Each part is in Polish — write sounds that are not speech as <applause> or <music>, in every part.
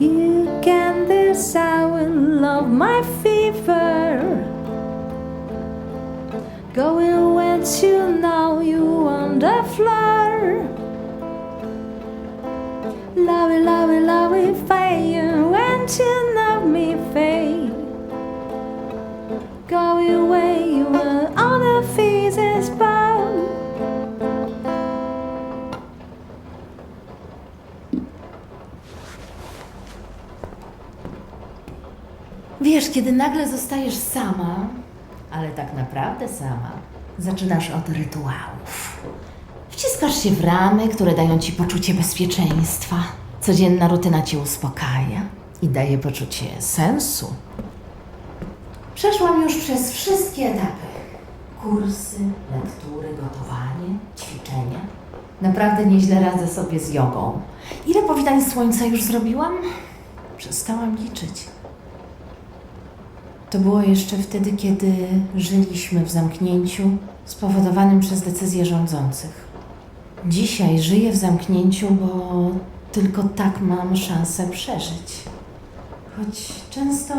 You can this decide love my fever. Going with you now, you on the floor. Wiesz, kiedy nagle zostajesz sama, ale tak naprawdę sama, zaczynasz od rytuałów. Wciskasz się w ramy, które dają ci poczucie bezpieczeństwa. Codzienna rutyna cię uspokaja i daje poczucie sensu. Przeszłam już przez wszystkie etapy. Kursy, lektury, gotowanie, ćwiczenia. Naprawdę nieźle radzę sobie z jogą. Ile powitań słońca już zrobiłam? Przestałam liczyć. To było jeszcze wtedy, kiedy żyliśmy w zamknięciu spowodowanym przez decyzje rządzących. Dzisiaj żyję w zamknięciu, bo tylko tak mam szansę przeżyć. Choć często,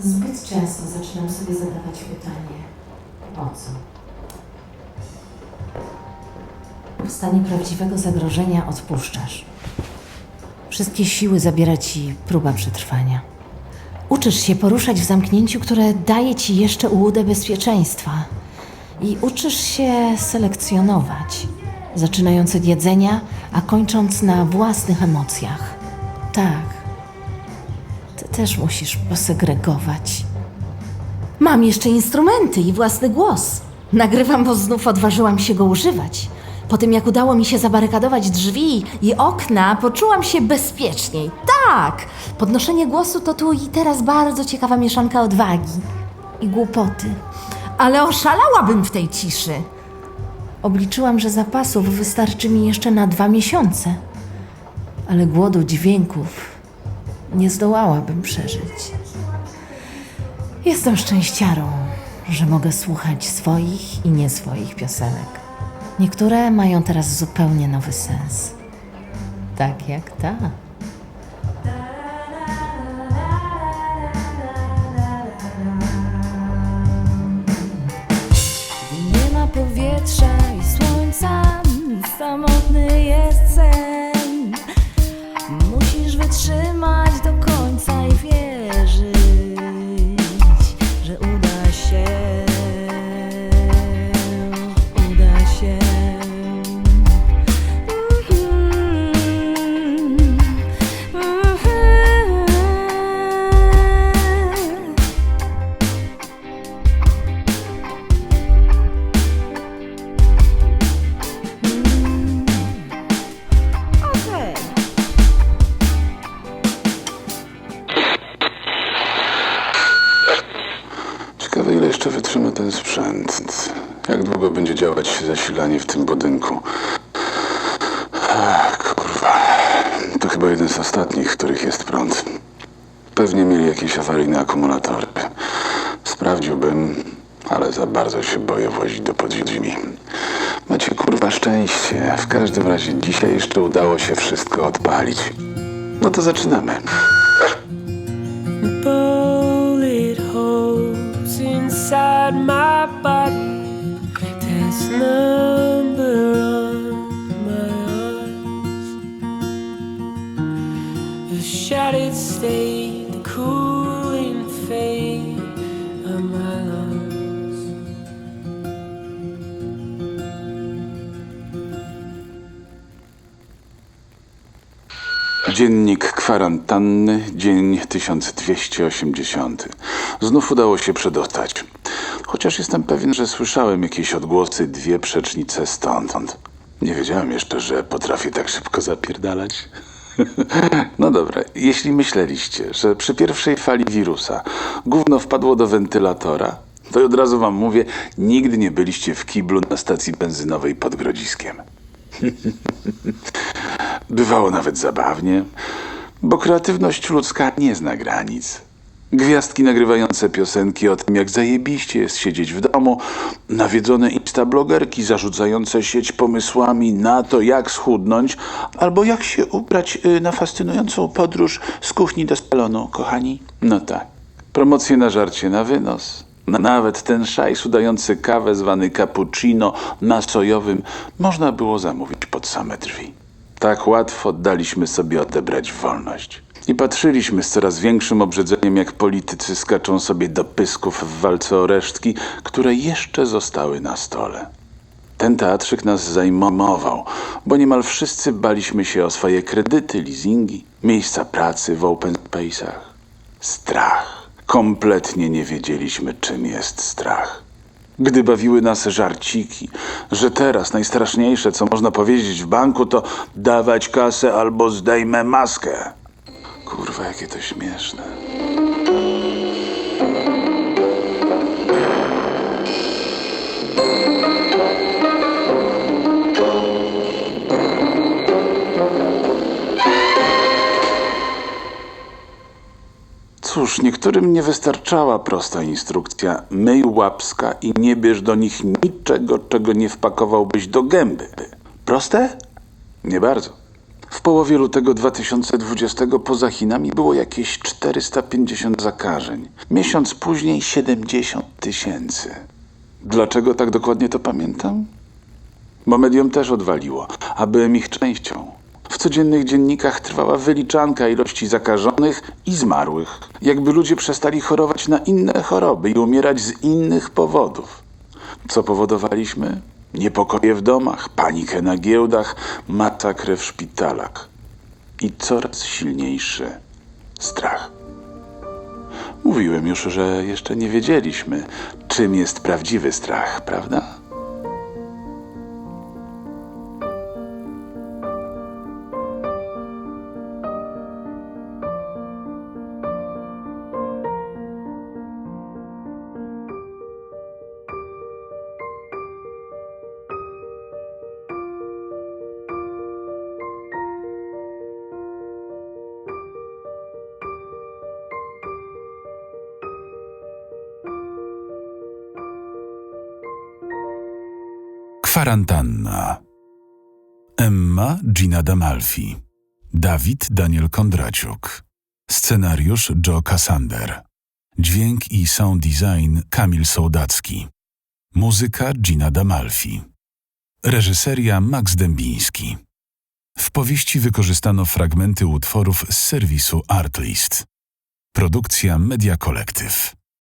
zbyt często zaczynam sobie zadawać pytanie: o co? W stanie prawdziwego zagrożenia odpuszczasz. Wszystkie siły zabiera ci próba przetrwania. Uczysz się poruszać w zamknięciu, które daje ci jeszcze ułudę bezpieczeństwa. I uczysz się selekcjonować, zaczynając od jedzenia, a kończąc na własnych emocjach. Tak, ty też musisz posegregować. Mam jeszcze instrumenty i własny głos. Nagrywam, bo znów odważyłam się go używać. Po tym, jak udało mi się zabarykadować drzwi i okna, poczułam się bezpieczniej. Tak! Podnoszenie głosu to tu i teraz bardzo ciekawa mieszanka odwagi i głupoty. Ale oszalałabym w tej ciszy. Obliczyłam, że zapasów wystarczy mi jeszcze na dwa miesiące. Ale głodu dźwięków nie zdołałabym przeżyć. Jestem szczęściarą, że mogę słuchać swoich i nie swoich piosenek. Niektóre mają teraz zupełnie nowy sens. Tak jak ta. Nie ma powietrza i słońca, samotny jest sen. ten sprzęt. Jak długo będzie działać zasilanie w tym budynku? Ach, kurwa. To chyba jeden z ostatnich, których jest prąd. Pewnie mieli jakieś awaryjne akumulatory. Sprawdziłbym, ale za bardzo się boję wozić do podziemi. Macie kurwa szczęście. W każdym razie dzisiaj jeszcze udało się wszystko odpalić. No to zaczynamy. Dziennik kwarantanny, dzień 1280. Znów udało się przedostać. Chociaż jestem pewien, że słyszałem jakieś odgłosy, dwie przecznice stąd. Nie wiedziałem jeszcze, że potrafię tak szybko zapierdalać. <laughs> No dobra, jeśli myśleliście, że przy pierwszej fali wirusa gówno wpadło do wentylatora, to od razu wam mówię, nigdy nie byliście w kiblu na stacji benzynowej pod Grodziskiem. <laughs> Bywało nawet zabawnie, bo kreatywność ludzka nie zna granic. Gwiazdki nagrywające piosenki o tym, jak zajebiście jest siedzieć w domu, nawiedzone instablogerki zarzucające sieć pomysłami na to, jak schudnąć, albo jak się ubrać y, na fascynującą podróż z kuchni do salonu, kochani. No tak, promocje na żarcie na wynos. Nawet ten szajs udający kawę zwany cappuccino na sojowym można było zamówić pod same drzwi. Tak łatwo daliśmy sobie odebrać wolność. I patrzyliśmy z coraz większym obrzydzeniem, jak politycy skaczą sobie do pysków w walce o resztki, które jeszcze zostały na stole. Ten teatrzyk nas zajmował, bo niemal wszyscy baliśmy się o swoje kredyty, leasingi, miejsca pracy w open space'ach. Strach. Kompletnie nie wiedzieliśmy, czym jest strach. Gdy bawiły nas żarciki, że teraz najstraszniejsze, co można powiedzieć w banku, to dawać kasę albo zdejmę maskę. Kurwa, jakie to śmieszne. Cóż, niektórym nie wystarczała prosta instrukcja myj łapska i nie bierz do nich niczego, czego nie wpakowałbyś do gęby. Proste? Nie bardzo. W połowie lutego 2020 poza Chinami było jakieś 450 zakażeń. Miesiąc później 70 tysięcy. Dlaczego tak dokładnie to pamiętam? Bo medium też odwaliło, a byłem ich częścią. Codziennych dziennikach trwała wyliczanka ilości zakażonych i zmarłych. Jakby ludzie przestali chorować na inne choroby i umierać z innych powodów. Co powodowaliśmy? Niepokoje w domach, panikę na giełdach, masakrę w szpitalach i coraz silniejszy strach. Mówiłem już, że jeszcze nie wiedzieliśmy, czym jest prawdziwy strach, prawda? Kwarantanna. Emma Gina Damalfi. Dawid Daniel Kondraciuk. Scenariusz Joe Cassander. Dźwięk i sound design Kamil Sołdacki. Muzyka Gina Damalfi. Reżyseria Max Dębiński. W powieści wykorzystano fragmenty utworów z serwisu Artlist. Produkcja Media Collective.